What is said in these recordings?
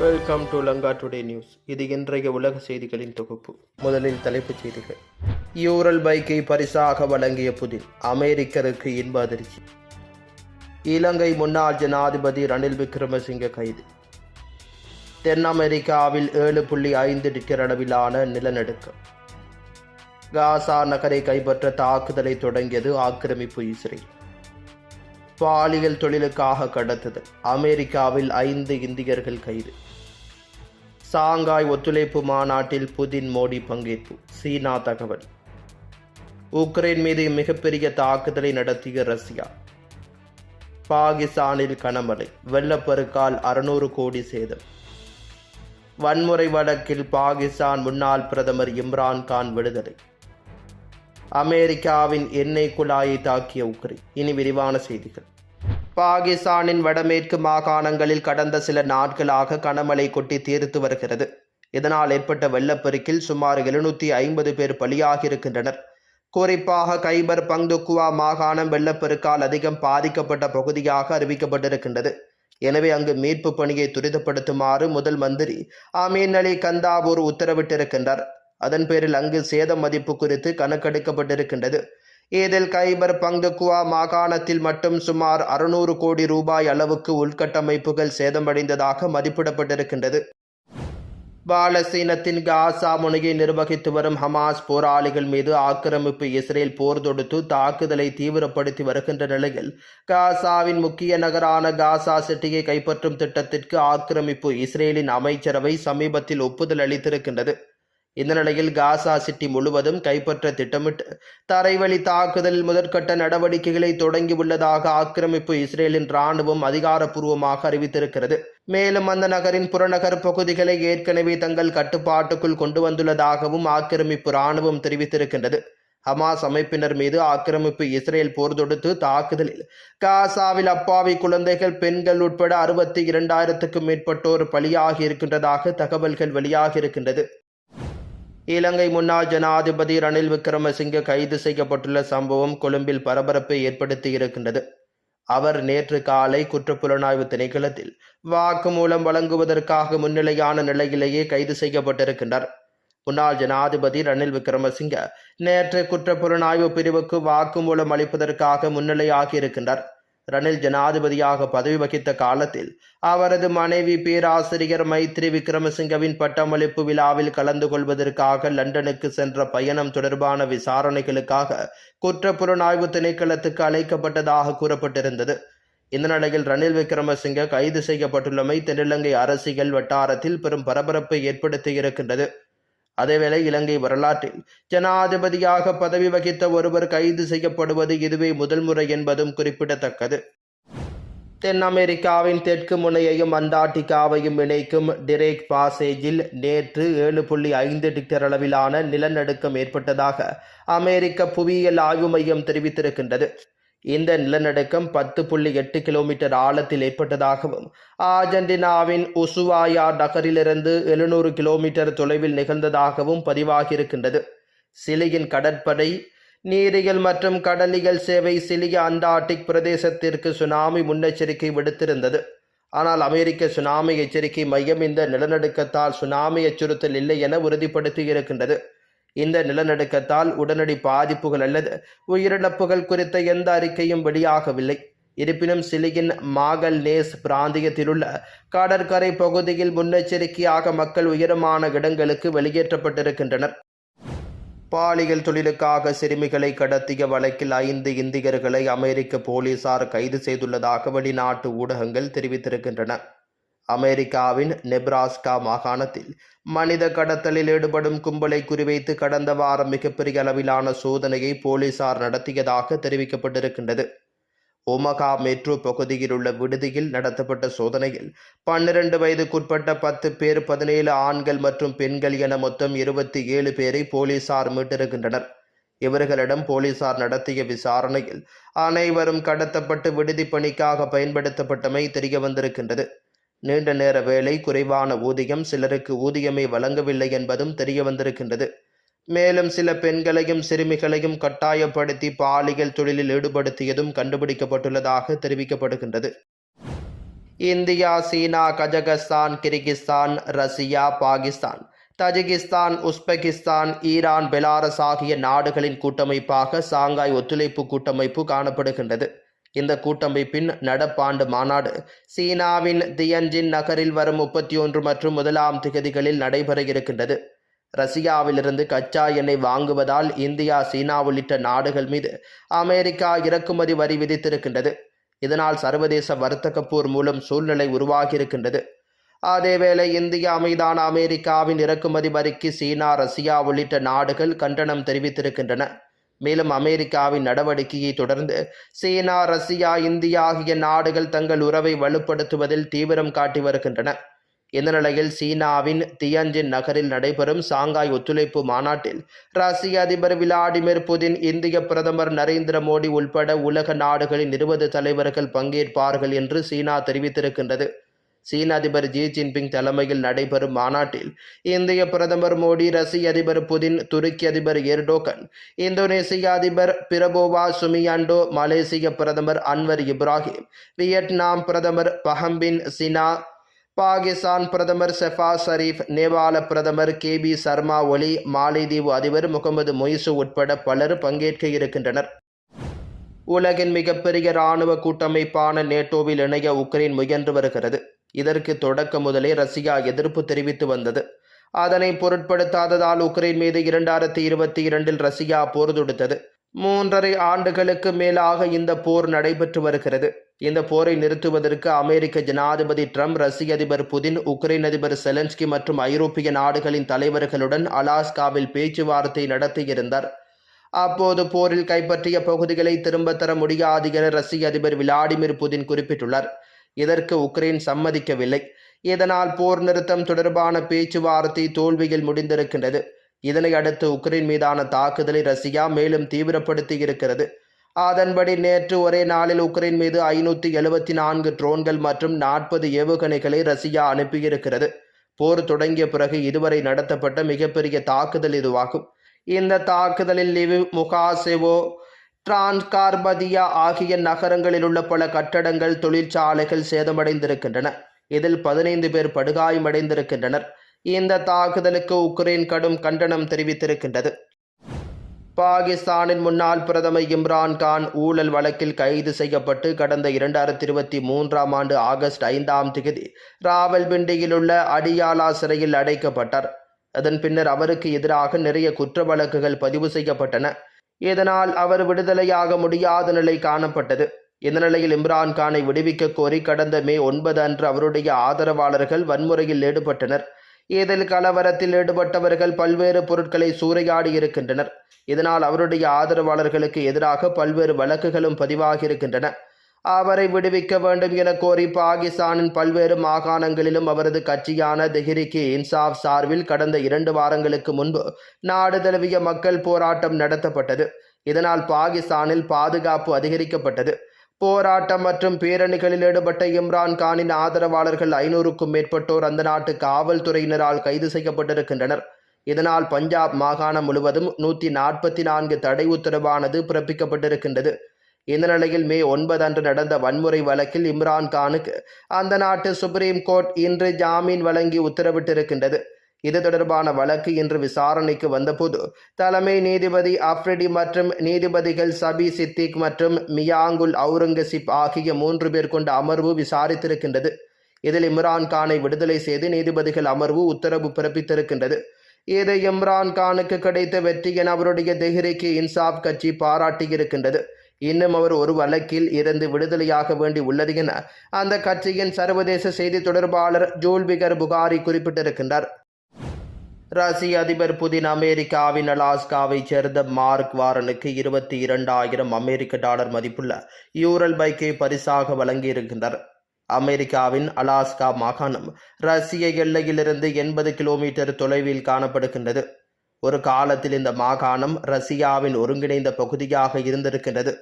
Welcome to Lanka today news இது இன்றைய உலக செய்திகளின் தொகுப்பு. முதலில் தலைப்புச் செய்திகள். யூரல் பைக்கை பரிசாக வழங்கிய புதில் அமெரிக்கருக்கு இன்ப அதிர்ச்சி. இலங்கை முன்னாள் ஜனாதிபதி ரணில் விக்ரமசிங்க கைது. தென் அமெரிக்காவில் ஏழு புள்ளி ஐந்து டிக்டர் அளவிலான நிலநடுக்கம். காசா நகரை கைப்பற்ற தாக்குதலை தொடங்கியது ஆக்கிரமிப்பு இஸ்ரேல். பாலியல் தொழிலுக்காக கடத்துதல் அமெரிக்காவில் ஐந்து இந்தியர்கள் கைது. சாங்காய் ஒத்துழைப்பு மாநாட்டில் புதின் மோடி பங்கேற்பு. சீனா தகவல். உக்ரைன் மீது மிகப்பெரிய தாக்குதலை நடத்திய ரஷ்யா. பாகிஸ்தானில் கனமழை. வெள்ளப்பெருக்கால் அறுநூறு கோடி சேதம். வன்முறை வழக்கில் பாகிஸ்தான் முன்னாள் பிரதமர் இம்ரான் கான் விடுதலை. அமெரிக்காவின் எண்ணெய் குழாயை தாக்கிய உக்ரைன். இனி விரிவான செய்திகள். பாகிஸ்தானின் வடமேற்கு மாகாணங்களில் கடந்த சில நாட்களாக கனமழை கொட்டி தீர்த்து வருகிறது. இதனால் ஏற்பட்ட வெள்ளப்பெருக்கில் சுமார் எழுநூற்றி ஐம்பது பேர் பலியாகியிருக்கின்றனர். குறிப்பாக கைபர் பங்துக்குவா மாகாணம் வெள்ளப்பெருக்கால் அதிகம் பாதிக்கப்பட்ட பகுதியாக அறிவிக்கப்பட்டிருக்கின்றது. எனவே அங்கு மீட்பு பணியை துரிதப்படுத்துமாறு முதல் மந்திரி அமீன் அலி கந்தாபூர் உத்தரவிட்டிருக்கின்றார். அதன் பேரில் அங்கு சேத மதிப்பு குறித்து கணக்கெடுக்கப்பட்டிருக்கின்றது. இதில் கைபர் பங்குக்குவா மாகாணத்தில் மட்டும் சுமார் அறுநூறு கோடி ரூபாய் அளவுக்கு உள்கட்டமைப்புகள் சேதமடைந்ததாக மதிப்பிடப்பட்டிருக்கின்றது. பாலஸ்தீனத்தின் காசா முனையை நிர்வகித்து வரும் ஹமாஸ் போராளிகள் மீது ஆக்கிரமிப்பு இஸ்ரேல் போர் தொடுத்து தாக்குதலை தீவிரப்படுத்தி வருகின்ற நிலையில் காசாவின் முக்கிய நகரான காசா சிட்டியை கைப்பற்றும் திட்டத்திற்கு ஆக்கிரமிப்பு இஸ்ரேலின் அமைச்சரவை சமீபத்தில் ஒப்புதல் அளித்திருக்கின்றது. இந்த நிலையில் காசா சிட்டி முழுவதும் கைப்பற்ற திட்டமிட்டு தரைவழி தாக்குதலில் முதற்கட்ட நடவடிக்கைகளை தொடங்கியுள்ளதாக ஆக்கிரமிப்பு இஸ்ரேலின் ராணுவம் அதிகாரப்பூர்வமாக அறிவித்திருக்கிறது. மேலும் அந்த நகரின் புறநகர் பகுதிகளை ஏற்கனவே தங்கள் கட்டுப்பாட்டுக்குள் கொண்டு வந்துள்ளதாகவும் ஆக்கிரமிப்பு ராணுவம் தெரிவித்திருக்கின்றது. ஹமாஸ் அமைப்பினர் மீது ஆக்கிரமிப்பு இஸ்ரேல் போர் தொடுத்து தாக்குதலில் காசாவில் அப்பாவி குழந்தைகள் பெண்கள் உட்பட அறுபத்தி இரண்டாயிரத்துக்கும் மேற்பட்டோர் பலியாகி இருக்கின்றதாக தகவல்கள் வெளியாகி இருக்கின்றது. இலங்கை முன்னாள் ஜனாதிபதி ரணில் விக்ரமசிங்க கைது செய்யப்பட்டுள்ள சம்பவம் கொழும்பில் பரபரப்பை ஏற்படுத்தி இருக்கின்றது. அவர் நேற்று காலை குற்றப்புலனாய்வு திணைக்களத்தில் வாக்குமூலம் வழங்குவதற்காக முன்னிலையான நிலையிலேயே கைது செய்யப்பட்டிருக்கின்றார். முன்னாள் ஜனாதிபதி ரணில் விக்ரமசிங்க நேற்று குற்றப்புலனாய்வு பிரிவுக்கு வாக்குமூலம் அளிப்பதற்காக முன்னிலையாகி இருக்கின்றார். ரணில் ஜனாதிபதியாக பதவி வகித்த காலத்தில் அவரது மனைவி பேராசிரியர் மைத்ரி விக்ரமசிங்கவின் பட்டமளிப்பு விழாவில் கலந்து கொள்வதற்காக லண்டனுக்கு சென்ற பயணம் தொடர்பான விசாரணைகளுக்காக குற்றப்புலனாய்வு திணைக்களத்துக்கு அழைக்கப்பட்டதாக கூறப்பட்டிருந்தது. இந்த நிலையில் ரணில் விக்ரமசிங்க கைது செய்யப்பட்டுள்ளமை தென்னிலங்கை அரசியல் வட்டாரத்தில் பெரும் பரபரப்பை ஏற்படுத்தியிருக்கின்றது அதேவேளை இலங்கை வரலாற்றில் ஜனாதிபதியாக பதவி வகித்த ஒருவர் கைது செய்யப்படுவது இதுவே முதல் முறை என்பதும் குறிப்பிடத்தக்கது. தென் அமெரிக்காவின் தெற்கு முனையையும் அண்டார்டிகாவையும் இணைக்கும் டிரேக் பாசேஜில் நேற்று ஏழு புள்ளி ஐந்து டிக்டர் அளவிலான நிலநடுக்கம் ஏற்பட்டதாக அமெரிக்க புவியியல் ஆய்வு மையம் தெரிவித்திருக்கின்றது. இந்த நிலநடுக்கம் பத்து புள்ளி எட்டு கிலோமீட்டர் ஆழத்தில் ஏற்பட்டதாகவும் ஆர்ஜென்டினாவின் உசுவாயா நகரிலிருந்து எழுநூறு கிலோமீட்டர் தொலைவில் நிகழ்ந்ததாகவும் பதிவாகியிருக்கின்றது. சிலியின் கடற்படை நீரியல் மற்றும் கடலியல் சேவை சிலிய அண்டார்டிக் பிரதேசத்திற்கு சுனாமி முன்னெச்சரிக்கை விடுத்திருந்தது. ஆனால் அமெரிக்க சுனாமி எச்சரிக்கை மையம் இந்த நிலநடுக்கத்தால் சுனாமி அச்சுறுத்தல் இல்லை என உறுதிப்படுத்தி இருக்கின்றது இந்த நிலநடுக்கத்தால் உடனடி பாதிப்புகள் அல்லது உயிரிழப்புகள் குறித்த எந்த அறிக்கையும் வெளியாகவில்லை. இருப்பினும் சிலியின் மாகல் நேஸ் பிராந்தியத்திலுள்ள கடற்கரை பகுதியில் முன்னெச்சரிக்கையாக மக்கள் உயரமான இடங்களுக்கு வெளியேற்றப்பட்டிருக்கின்றனர். பாலியல் தொழிலுக்காக சிறுமிகளை கடத்திய வழக்கில் ஐந்து இந்தியர்களை அமெரிக்க போலீசார் கைது செய்துள்ளதாக வெளிநாட்டு ஊடகங்கள் தெரிவித்திருக்கின்றன. அமெரிக்காவின் நெப்ராஸ்கா மாகாணத்தில் மனித கடத்தலில் ஈடுபடும் கும்பலை குறிவைத்து கடந்த வாரம் மிகப்பெரிய அளவிலான சோதனையை போலீசார் நடத்தியதாக தெரிவிக்கப்பட்டிருக்கின்றது. ஒமகா மெட்ரோ பகுதியில் உள்ள விடுதியில் நடத்தப்பட்ட சோதனையில் பன்னிரண்டு வயதுக்குட்பட்ட பத்து பேர் பதினேழு ஆண்கள் மற்றும் பெண்கள் என மொத்தம் இருபத்தி ஏழு பேரை போலீசார் மீட்டிருக்கின்றனர் இவர்களிடம் போலீசார் நடத்திய விசாரணையில் அனைவரும் கடத்தப்பட்டு விடுதி பணிக்காக பயன்படுத்தப்பட்டமை தெரிய வந்திருக்கின்றது நீண்ட நேர வேலை குறைவான ஊதியம் சிலருக்கு ஊதியமே வழங்கவில்லை என்பதும் தெரிய வந்திருக்கின்றது மேலும் சில பெண்களையும் சிறுமிகளையும் கட்டாயப்படுத்தி பாலியல் தொழிலில் ஈடுபடுத்தியதும் கண்டுபிடிக்கப்பட்டுள்ளதாக தெரிவிக்கப்படுகின்றது. India China Kazakhstan Kyrgyzstan Russia Pakistan Tajikistan Uzbekistan Iran Belarus ஆகிய நாடுகளின் கூட்டமைப்பாக சாங்காய் ஒத்துழைப்பு கூட்டமைப்பு காணப்படுகின்றது. இந்த கூட்டமைப்பின் நடப்பாண்டு மாநாடு. சீனாவின் தியன்ஜின் நகரில் வரும் முப்பத்தி ஒன்று மற்றும் முதலாம் திகதிகளில் நடைபெற இருக்கின்றது ரஷ்யாவிலிருந்து கச்சா எண்ணெய் வாங்குவதால் இந்தியா சீனா உள்ளிட்ட நாடுகள் மீது அமெரிக்கா இறக்குமதி வரி விதித்திருக்கின்றது. இதனால் சர்வதேச வர்த்தக போர் மூலம் சூழ்நிலை உருவாகியிருக்கின்றது. அதேவேளை இந்தியா மீதான அமெரிக்காவின் இறக்குமதி வரிக்கு சீனா ரஷ்யா உள்ளிட்ட நாடுகள் கண்டனம் தெரிவித்திருக்கின்றன. மேலும் அமெரிக்காவின் நடவடிக்கையை தொடர்ந்து சீனா ரஷ்யா இந்தியா ஆகிய நாடுகள் தங்கள் உறவை வலுப்படுத்துவதில் தீவிரம் காட்டி வருகின்றன. இந்த நிலையில் சீனாவின் தியன்ஜின் நகரில் நடைபெறும் சாங்காய் ஒத்துழைப்பு மாநாட்டில் ரஷ்ய அதிபர் விளாடிமிர் புதின் இந்திய பிரதமர் நரேந்திர மோடி உள்பட உலக நாடுகளின் இருபது தலைவர்கள் பங்கேற்பார்கள் என்று சீனா தெரிவித்திருக்கின்றது. சீன அதிபர் ஜி ஜின்பிங் தலைமையில் நடைபெறும் மாநாட்டில் இந்திய பிரதமர் மோடி ரஷ்ய அதிபர் புதின் துருக்கி அதிபர் எர்டோகன் இந்தோனேசிய அதிபர் பிரபோவா சுமியாண்டோ மலேசிய பிரதமர் அன்வர் இப்ராஹிம் வியட்நாம் பிரதமர் பஹம்பின் சினா பாகிஸ்தான் பிரதமர் செஃபா ஷரீஃப் நேபாள பிரதமர் கே பி சர்மா ஒலி மாலைதீவு அதிபர் முகமது மொய்சு உட்பட பலர் பங்கேற்க இருக்கின்றனர். உலகின் மிகப்பெரிய இராணுவ கூட்டமைப்பான நேட்டோவில் இணைய உக்ரைன் முயன்று வருகிறது. இதற்கு தொடக்க முதலே ரஷ்யா எதிர்ப்பு தெரிவித்து வந்தது. அதனை பொருட்படுத்தாததால் உக்ரைன் மீது இரண்டாயிரத்தி இருபத்தி இரண்டில் ரஷ்யா போர் தொடுத்தது. மூன்றரை ஆண்டுகளுக்கு மேலாக இந்த போர் நடைபெற்று வருகிறது. இந்த போரை நிறுத்துவதற்கு அமெரிக்க ஜனாதிபதி ட்ரம்ப் ரஷ்ய அதிபர் புதின் உக்ரைன் அதிபர் செலன்ஸ்கி மற்றும் ஐரோப்பிய நாடுகளின் தலைவர்களுடன் அலாஸ்காவில் பேச்சுவார்த்தை நடத்தியிருந்தார். அப்போது போரில் கைப்பற்றிய பகுதிகளை திரும்ப தர முடியாது என ரஷ்ய அதிபர் விளாடிமிர் புதின் குறிப்பிட்டுள்ளார். இதற்கு உக்ரைன் சம்மதிக்கவில்லை? இதனால் போர் நிறுத்தம் தொடர்பான பேச்சுவார்த்தை தோல்வியில் முடிந்திருக்கின்றது. இதனை அடுத்து உக்ரைன் மீதான தாக்குதலை ரஷ்யா மேலும் தீவிரப்படுத்தி இருக்கிறது. அதன்படி நேற்று ஒரே நாளில் உக்ரைன் மீது ஐநூற்றி எழுபத்தி நான்கு ட்ரோன்கள் மற்றும் நாற்பது ஏவுகணைகளை ரஷ்யா அனுப்பியிருக்கிறது. போர் தொடங்கிய பிறகு இதுவரை நடத்தப்பட்ட மிகப்பெரிய தாக்குதல் இதுவாகும். இந்த தாக்குதலில் லிவ் முகாசெவோ டிரான்ஸ்கார்பதியா ஆகிய நகரங்களில் உள்ள பல கட்டடங்கள் தொழிற்சாலைகள் சேதமடைந்திருக்கின்றன. இதில் பதினைந்து பேர் படுகாயமடைந்திருக்கின்றனர். இந்த தாக்குதலுக்கு உக்ரைன் கடும் கண்டனம் தெரிவித்திருக்கின்றது. பாகிஸ்தானின் முன்னாள் பிரதமர் இம்ரான் கான் ஊழல் வழக்கில் கைது செய்யப்பட்டு கடந்த இரண்டாயிரத்தி இருபத்தி மூன்றாம் ஆண்டு ஆகஸ்ட் ஐந்தாம் தேதி ராவல்பிண்டியில் உள்ள அடியாலா சிறையில் அடைக்கப்பட்டார். அதன் பின்னர் அவருக்கு எதிராக நிறைய குற்ற வழக்குகள் பதிவு செய்யப்பட்டன. இதனால் அவர் விடுதலையாக முடியாத நிலை காணப்பட்டது. இந்த நிலையில் இம்ரான் கானை விடுவிக்க கோரி கடந்த மே ஒன்பது அன்று அவருடைய ஆதரவாளர்கள் வன்முறையில் ஈடுபட்டனர். இதில் கலவரத்தில் ஈடுபட்டவர்கள் பல்வேறு பொருட்களை சூறையாடி இருக்கின்றனர். இதனால் அவருடைய ஆதரவாளர்களுக்கு எதிராக பல்வேறு வழக்குகளும் பதிவாகியிருக்கின்றன அவரை விடுவிக்க வேண்டும் என கோரி பாகிஸ்தானின் பல்வேறு மாகாணங்களிலும் அவரது கட்சியான தெஹ்ரிகி இன்சாப் சார்பில் கடந்த இரண்டு வாரங்களுக்கு முன்பு நாடு தழுவிய மக்கள் போராட்டம் நடத்தப்பட்டது. இதனால் பாகிஸ்தானில் பாதுகாப்பு அதிகரிக்கப்பட்டது. போராட்டம் மற்றும் பேரணிகளில் ஈடுபட்ட இம்ரான் கானின் ஆதரவாளர்கள் ஐநூறுக்கும் மேற்பட்டோர் அந்த நாட்டு காவல்துறையினரால் கைது செய்யப்பட்டிருக்கின்றனர். இதனால் பஞ்சாப் மாகாணம் முழுவதும் நூற்றி நாற்பத்தி நான்கு தடை உத்தரவானது பிறப்பிக்கப்பட்டிருக்கின்றது. இந்த நிலையில் மே ஒன்பது அன்று நடந்த வன்முறை வழக்கில் இம்ரான்கானுக்கு அந்த நாட்டு சுப்ரீம் கோர்ட் இன்று ஜாமீன் வழங்கி உத்தரவிட்டிருக்கின்றது. இது தொடர்பான வழக்கு இன்று விசாரணைக்கு வந்தபோது தலைமை நீதிபதி அப்ரிடி மற்றும் நீதிபதிகள் சபி சித்திக் மற்றும் மியாங்குல் அவுரங்கசீப் ஆகிய மூன்று பேர் கொண்ட அமர்வு விசாரித்திருக்கின்றது. இதில் இம்ரான் கானை விடுதலை செய்து நீதிபதிகள் அமர்வு உத்தரவு பிறப்பித்திருக்கின்றது. இது இம்ரான்கானுக்கு கிடைத்த வெற்றி என அவருடைய தெஹ்ரிக்கு இன்சாப் கட்சி பாராட்டியிருக்கின்றது. இன்னும் அவர் ஒரு வழக்கில் இருந்து விடுதலையாக வேண்டி உள்ளது என அந்த கட்சியின் சர்வதேச செய்தி தொடர்பாளர் ஜூல்பிகர் புகாரி குறிப்பிட்டிருக்கின்றார். ரஷ்ய அதிபர் புதின் அமெரிக்காவின் அலாஸ்காவைச் சேர்ந்த மார்க் வாரனுக்கு இருபத்தி இரண்டாயிரம் அமெரிக்க டாலர் மதிப்புள்ள யூரல் பைக்கை பரிசாக வழங்கியிருக்கின்றார். அமெரிக்காவின் அலாஸ்கா மாகாணம் ரஷ்ய எல்லையிலிருந்து எண்பது கிலோமீட்டர் தொலைவில் காணப்படுகின்றது. ஒரு காலத்தில் இந்த மாகாணம் ரஷ்யாவின் ஒருங்கிணைந்த பகுதியாக இருந்திருக்கின்றது.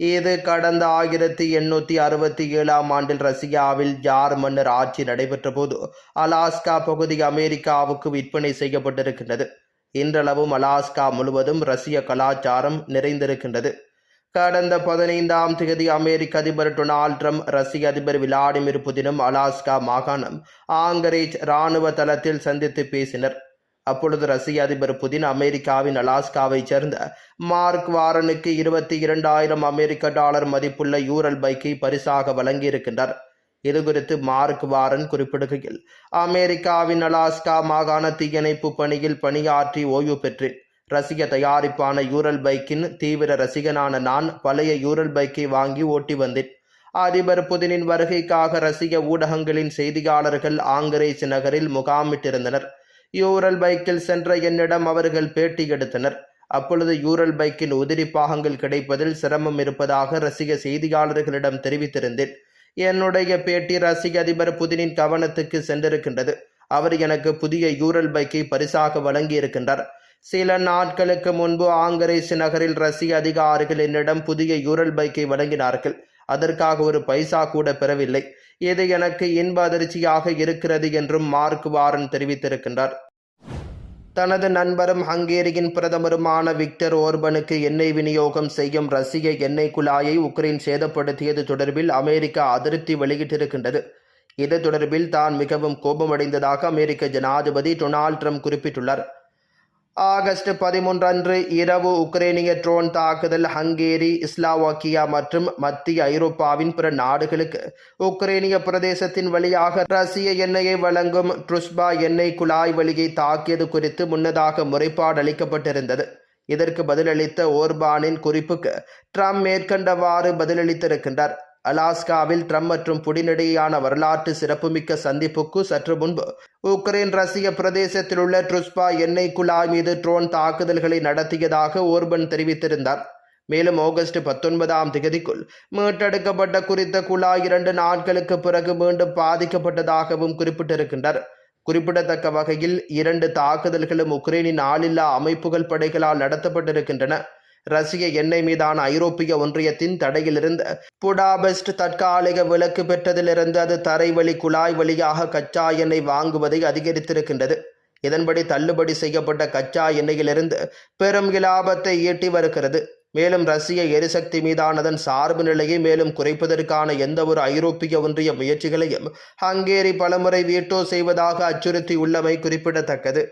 இது கடந்த ஆயிரத்தி எண்ணூற்றி அறுபத்தி ஏழாம் ஆண்டில் ரஷ்யாவில் ஜார் மன்னர் ஆட்சி நடைபெற்ற போது அலாஸ்கா பகுதி அமெரிக்காவுக்கு விற்பனை செய்யப்பட்டிருக்கின்றது. இன்றளவும் அலாஸ்கா முழுவதும் ரஷ்ய கலாச்சாரம் நிறைந்திருக்கின்றது. கடந்த பதினைந்தாம் தேதி அமெரிக்க அதிபர் டொனால்ட் ட்ரம்ப் ரஷ்ய அதிபர் விளாடிமிர் புதினும் அலாஸ்கா மாகாணம் ஆங்கரேஜ் இராணுவ தளத்தில் சந்தித்து பேசினர். அப்பொழுது ரஷ்ய அதிபர் புதின் அமெரிக்காவின் அலாஸ்காவைச் சேர்ந்த மார்க் வாரனுக்கு இருபத்தி இரண்டாயிரம் அமெரிக்க டாலர் மதிப்புள்ள யூரல் பைக்கை பரிசாக வழங்கியிருக்கின்றார். இதுகுறித்து மார்க் வாரன் குறிப்பிடுகையில் அமெரிக்காவின் அலாஸ்கா மாகாண தீயணைப்பு பணியில் பணியாற்றி ஓய்வு பெற்றேன் ரசிக தயாரிப்பான யூரல் பைக்கின் தீவிர ரசிகனான நான் பழைய யூரல் பைக்கை வாங்கி ஓட்டி வந்தேன். அதிபர் புதினின் வருகைக்காக ரசிக ஊடகங்களின் செய்தியாளர்கள் ஆங்கரேஜ் நகரில் முகாமிட்டிருந்தனர். யூரல் பைக்கில் சென்ற என்னிடம் அவர்கள் பேட்டி எடுத்தனர். அப்பொழுது யூரல் பைக்கின் உதிரி பாகங்கள் கிடைப்பதில் சிரமம் இருப்பதாக ரசிக செய்தியாளர்களிடம் தெரிவித்திருந்தேன். என்னுடைய பேட்டி ரசிக அதிபர் புதினின் கவனத்துக்கு சென்றிருக்கின்றது. அவர் எனக்கு புதிய யூரல் பைக்கை பரிசாக வழங்கியிருக்கின்றார். சில நாட்களுக்கு முன்பு ஆங்கரேஸ் நகரில் ரசிக அதிகாரிகள் என்னிடம் புதிய யூரல் பைக்கை வழங்கினார்கள். அதற்காக ஒரு பைசா கூட பெறவில்லை. இது எனக்கு இன்ப அதிர்ச்சியாக இருக்கிறது என்றும் மார்க் வாரன் தெரிவித்திருக்கின்றார். தனது நண்பரும் ஹங்கேரியின் பிரதமருமான விக்டர் ஓர்பனுக்கு எண்ணெய் விநியோகம் செய்யும் ரஷ்ய எண்ணெய் குழாயை உக்ரைன் சேதப்படுத்தியது தொடர்பில் அமெரிக்கா அதிருப்தி வெளியிட்டிருக்கின்றது. இது தொடர்பில் தான் மிகவும் கோபமடைந்ததாக அமெரிக்க ஜனாதிபதி டொனால்ட் ட்ரம்ப் குறிப்பிட்டுள்ளார். ஆகஸ்ட் பதிமூன்று அன்று இரவு உக்ரைனிய ட்ரோன் தாக்குதல் ஹங்கேரி இஸ்லாவாக்கியா மற்றும் மத்திய ஐரோப்பாவின் பிற நாடுகளுக்கு. உக்ரைனிய பிரதேசத்தின் வழியாக ரஷ்ய எண்ணெயை வழங்கும் ட்ருஸ்பா எண்ணெய் குழாய் வழியை தாக்கியது குறித்து முன்னதாக முறைப்பாடு அளிக்கப்பட்டிருந்தது. இதற்கு பதிலளித்த ஓர்பானின் குறிப்புக்கு ட்ரம்ப் மேற்கண்டவாறு பதிலளித்திருக்கின்றார். அலாஸ்காவில் ட்ரம்ப் மற்றும் புடினிடையேயான வரலாற்று சிறப்புமிக்க சந்திப்புக்கு சற்று முன்பு உக்ரைன் ரஷ்ய பிரதேசத்தில் உள்ள ட்ருஸ்பா எண்ணெய் குழாய் மீது ட்ரோன் தாக்குதல்களை நடத்தியதாக ஓர்பன் தெரிவித்திருந்தார். மேலும் ஆகஸ்ட் பத்தொன்பதாம் தேதிக்குள் மீட்டெடுக்கப்பட்ட குறித்த குழாய் இரண்டு நாட்களுக்கு பிறகு மீண்டும் பாதிக்கப்பட்டதாகவும் குறிப்பிட்டிருக்கின்றார். குறிப்பிடத்தக்க வகையில் இரண்டு தாக்குதல்களும் உக்ரைனின் ஆளில்லா அமைப்புகள் படைகளால் நடத்தப்பட்டிருக்கின்றன. ரஷ்ய எண்ணெய் மீதான ஐரோப்பிய ஒன்றியத்தின் தடையிலிருந்து புடாபெஸ்ட் தற்காலிக விலக்கு பெற்றதிலிருந்து அது தரைவழி குழாய் வழியாக கச்சா எண்ணெய் வாங்குவதை அதிகரித்திருக்கின்றது. இதன்படி தள்ளுபடி செய்யப்பட்ட கச்சா எண்ணெயிலிருந்து பெரும் இலாபத்தை ஈட்டி வருகிறது. மேலும் ரஷ்ய எரிசக்தி மீதான அதன் சார்பு நிலையை மேலும் குறைப்பதற்கான எந்த ஒரு ஐரோப்பிய ஒன்றிய முயற்சிகளையும் ஹங்கேரி பலமுறை வீட்டோ செய்வதாக அச்சுறுத்தியுள்ளமை குறிப்பிடத்தக்கது.